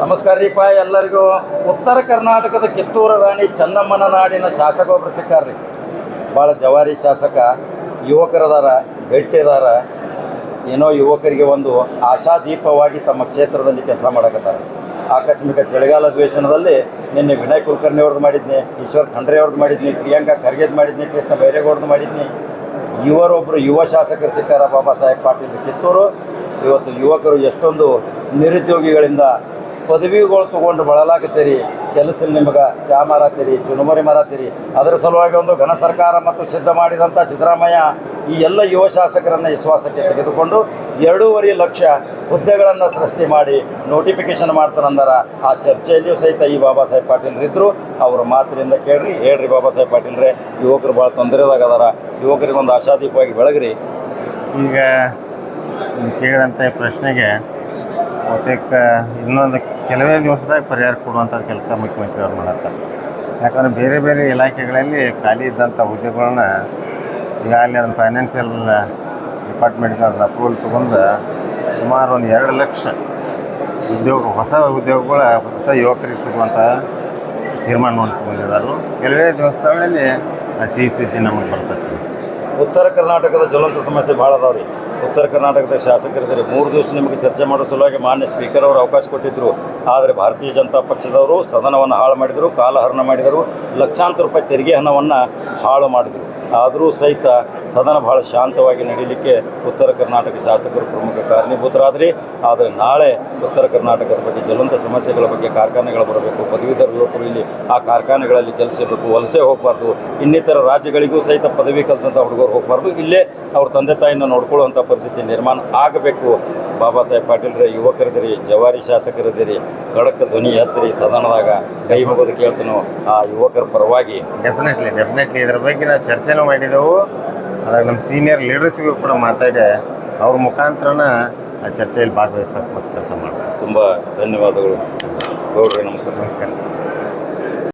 ನಮಸ್ಕಾರ ರೀಪ ಎಲ್ಲರಿಗೂ. ಉತ್ತರ ಕರ್ನಾಟಕದ ಕಿತ್ತೂರ ರಾಣಿ ಚೆನ್ನಮ್ಮನ ನಾಡಿನ ಶಾಸಕ ಒಬ್ಬರು ಸಿಕ್ಕಾರ ಸಿಕ್ಕಾರ್ರಿ. ಭಾಳ ಜವಾರಿ ಶಾಸಕ ಯುವಕರದಾರ ಗಟ್ಟಿದಾರ ಏನೋ ಯುವಕರಿಗೆ ಒಂದು ಆಶಾದೀಪವಾಗಿ ತಮ್ಮ ಕ್ಷೇತ್ರದಲ್ಲಿ ಕೆಲಸ ಮಾಡಕತ್ತಾರೆ. ಆಕಸ್ಮಿಕ ಚಳಿಗಾಲ ಅಧಿವೇಶನದಲ್ಲಿ ನಿನ್ನೆ ವಿನಯ್ ಕುಲಕರ್ಣಿ ಅವ್ರದ್ದು ಮಾಡಿದ್ನಿ, ಈಶ್ವರ್ ಖಂಡ್ರೆ ಅವ್ರದ್ದು ಮಾಡಿದ್ನಿ, ಪ್ರಿಯಾಂಕಾ ಖರ್ಗೆದ್ ಮಾಡಿದ್ನಿ, ಕೃಷ್ಣ ಬೈರೇಗೌಡದ್ದು ಮಾಡಿದ್ನಿ. ಇವರೊಬ್ಬರು ಯುವ ಶಾಸಕರು ಸಿಕ್ಕಾರ ಬಾಬಾ ಸಾಹೇಬ್ ಪಾಟೀಲ್ ಕಿತ್ತೂರು. ಇವತ್ತು ಯುವಕರು ಎಷ್ಟೊಂದು ನಿರುದ್ಯೋಗಿಗಳಿಂದ ಪದವಿಗಳು ತೊಗೊಂಡು ಬಳಲಾಕತ್ತೀರಿ ಕೆಲಸ ನಿಮಗೆ ಚಾ ಮಾರತ್ತೀರಿ ಚುನುಮರಿ ಮಾರತ್ತೀರಿ ಅದರ ಸಲುವಾಗಿ ಒಂದು ಘನ ಸರ್ಕಾರ ಮತ್ತು ಸಿದ್ಧ ಮಾಡಿದಂಥ ಸಿದ್ದರಾಮಯ್ಯ ಈ ಎಲ್ಲ ಯುವ ಶಾಸಕರನ್ನು ವಿಶ್ವಾಸಕ್ಕೆ ತೆಗೆದುಕೊಂಡು ಎರಡೂವರೆ ಲಕ್ಷ ಹುದ್ದೆಗಳನ್ನು ಸೃಷ್ಟಿ ಮಾಡಿ ನೋಟಿಫಿಕೇಶನ್ ಮಾಡ್ತಾನಂದಾರ ಆ ಚರ್ಚೆಯಲ್ಲಿಯೂ ಸಹಿತ ಈ ಬಾಬಾ ಸಾಹೇಬ್ ಪಾಟೀಲ್ರಿದ್ದರು ಅವ್ರ ಮಾತಿನಿಂದ ಕೇಳ್ರಿ. ಹೇಳ್ರಿ ಬಾಬಾ ಸಾಹೇಬ್ ಪಾಟೀಲ್ರೆ, ಯುವಕರು ಭಾಳ ತೊಂದರೆದಾಗದಾರ. ಯುವಕರಿಗೆ ಒಂದು ಆಶಾದೀಪವಾಗಿ ಬೆಳಗ್ರಿ. ಈಗ ಕೇಳಿದಂಥ ಪ್ರಶ್ನೆಗೆ ಬಹುತೇಕ ಇನ್ನೊಂದು ಕೆಲವೇ ದಿವಸದಾಗ ಪರಿಹಾರ ಕೊಡುವಂಥ ಕೆಲಸ ಮುಖ್ಯಮಂತ್ರಿಯವರು ಮಾಡತ್ತಾರೆ. ಯಾಕಂದರೆ ಬೇರೆ ಬೇರೆ ಇಲಾಖೆಗಳಲ್ಲಿ ಖಾಲಿ ಇದ್ದಂಥ ಹುದ್ದೆಗಳನ್ನ ಈಗಾಗಲೇ ಅದನ್ನು ಫೈನಾನ್ಷಿಯಲ್ ಡಿಪಾರ್ಟ್ಮೆಂಟ್ಗೆ ಅದನ್ನ ಅಪ್ರೂವಲ್ ತೊಗೊಂಡು ಸುಮಾರು ಒಂದು ಎರಡು ಲಕ್ಷ ಉದ್ಯೋಗ, ಹೊಸ ಉದ್ಯೋಗಗಳ, ಹೊಸ ಯುವಕರಿಗೆ ಸಿಗುವಂಥ ತೀರ್ಮಾನ ಮಾಡ್ಕೊಂಡಿದ್ದಾರೆ ಕೆಲವೇ ದಿವಸಗಳಲ್ಲಿ ಆ ಸಿಹಿ ಸುದ್ದಿ ನಮಗೆ ಬರ್ತೈತಿ. ಉತ್ತರ ಕರ್ನಾಟಕದ ಜ್ವಲಂತ ಸಮಸ್ಯೆ ಭಾಳ ಅದಾವ್ರಿ. ಉತ್ತರ ಕರ್ನಾಟಕದ ಶಾಸಕರಿದ್ದರೆ. ಮೂರು ದಿವಸ ನಿಮಗೆ ಚರ್ಚೆ ಮಾಡೋ ಸಲುವಾಗಿ ಮಾನ್ಯ ಸ್ಪೀಕರ್ ಅವರು ಅವಕಾಶ ಕೊಟ್ಟಿದ್ದರು ಆದರೆ ಭಾರತೀಯ ಜನತಾ ಪಕ್ಷದವರು ಸದನವನ್ನು ಹಾಳು ಮಾಡಿದರು, ಕಾಲಹರಣ ಮಾಡಿದರು. ಲಕ್ಷಾಂತರ ರೂಪಾಯಿ ತೆರಿಗೆ ಹಣವನ್ನು ಹಾಳು ಮಾಡಿದರು. ಆದರೂ ಸಹಿತ ಸದನ ಬಹಳ ಶಾಂತವಾಗಿ ನಡೀಲಿಕ್ಕೆ ಉತ್ತರ ಕರ್ನಾಟಕ ಶಾಸಕರು ಪ್ರಮುಖ ಕಾರಣೀಭೂತರಾದ್ರಿ. ಆದರೆ ನಾಳೆ ಉತ್ತರ ಕರ್ನಾಟಕದ ಬಗ್ಗೆ ಜ್ವಲಂತ ಸಮಸ್ಯೆಗಳ ಬಗ್ಗೆ ಕಾರ್ಖಾನೆಗಳು ಬರಬೇಕು, ಪದವೀಧರ ಯುವಕರು ಇಲ್ಲಿ ಆ ಕಾರ್ಖಾನೆಗಳಲ್ಲಿ ಕೆಲಸಬೇಕು ವಲಸೆ ಹೋಗಬಾರ್ದು, ಇನ್ನಿತರ ರಾಜ್ಯಗಳಿಗೂ ಸಹಿತ ಪದವಿ ಕಲಿತಂಥ ಹುಡುಗರು ಹೋಗಬಾರ್ದು. ಇಲ್ಲೇ ಅವ್ರ ತಂದೆ ತಾಯಿನ ನೋಡ್ಕೊಳ್ಳುವಂಥ ಪರಿಸ್ಥಿತಿ ನಿರ್ಮಾಣ ಆಗಬೇಕು. ಬಾಬಾ ಸಾಹೇಬ್ ಪಾಟೀಲ್ರೆ ಯುವಕರಿದ್ದೀರಿ ಜವಾರಿ ಶಾಸಕರಿದ್ದೀರಿ ಖಡಕ್ ಧ್ವನಿ ಎತ್ತರಿ ಸದನದಾಗ ಕೈ ಮುಗಿದು ಕೇಳ್ತೀನೋ ಆ ಯುವಕರ ಪರವಾಗಿ. ಡೆಫಿನೆಟ್ಲಿ ಡೆಫಿನೆಟ್ಲಿ ಇದ್ರ ಬಗ್ಗೆ ನಾವು ಚರ್ಚೆನೂ ಮಾಡಿದೆವು. ಅದ್ರಾಗ ನಮ್ಮ ಸೀನಿಯರ್ ಲೀಡರ್ಸ್ಗೂ ಕೂಡ ಮಾತಾಡಿ ಅವ್ರ ಮುಖಾಂತರನ ಆ ಚರ್ಚೆಯಲ್ಲಿ ಭಾಗವಹಿಸೋಕೆ ಮತ್ತು ಕೆಲಸ ಮಾಡ್ತಾರೆ ತುಂಬ ಧನ್ಯವಾದಗಳು. ಗೌಡ್ರಿ ನಮಸ್ಕಾರ. ನಮಸ್ಕಾರ.